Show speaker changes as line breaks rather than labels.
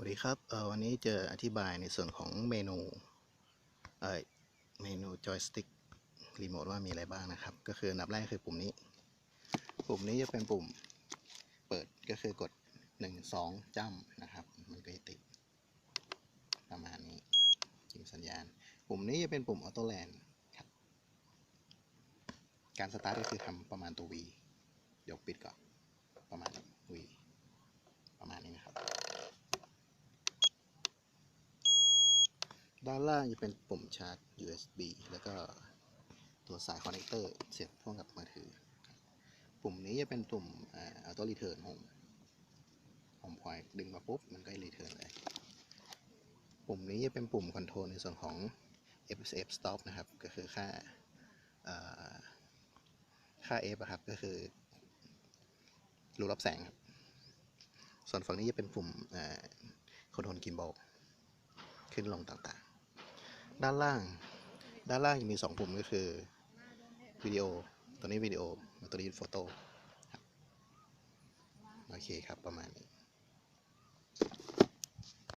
วัสดีครับเอ่อวันนี้จะอธิบายในส่วนของเมนูเอ่อเมนูจอยสติ๊กรีโมทว่ามีอะไรบ้างนะครับ ก็คืออันดับแรกคือปุ่มนี้ ปุ่มนี้จะเป็นปุ่มเปิดก็คือกดหนึ่งสองจ้ำนะครับ มันก็จะติดประมาณนี้จิงสัญญาณ ปุ่มนี้จะเป็นปุ่มออโต้แลนด์ครับการสตาร์ทก็คือทำประมาณตัว V เดี๋ยวปิดก่อน ประมาณนี้ V ประมาณนี้นะครับ ด้านล่างจะเป็นปุ่มชาร์จ USB แล้วก็ตัวสายคอนเนคเตอร์เสียบพ่วงกับมือถือ ปุ่มนี้จะเป็นปุ่มอ่า auto return home home point ดึงมาปุ๊บ มันก็รีเทิร์นเลย ปุ่มนี้จะเป็นปุ่มคอนโทรลในส่วนของ FSF stop นะครับ ก็คือค่าค่า F ครับ ก็คือรูรับแสงครับ ส่วนฝั่งนี้จะเป็นปุ่มคอนโทรลกิมบอลขึ้นลงต่างๆ ด้านล่าง ด้านล่างจะมีสองปุ่มก็คือวิดีโอ ตัวนี้วิดีโอ ตัวนี้โฟโต้โอเคครับ ประมาณนี้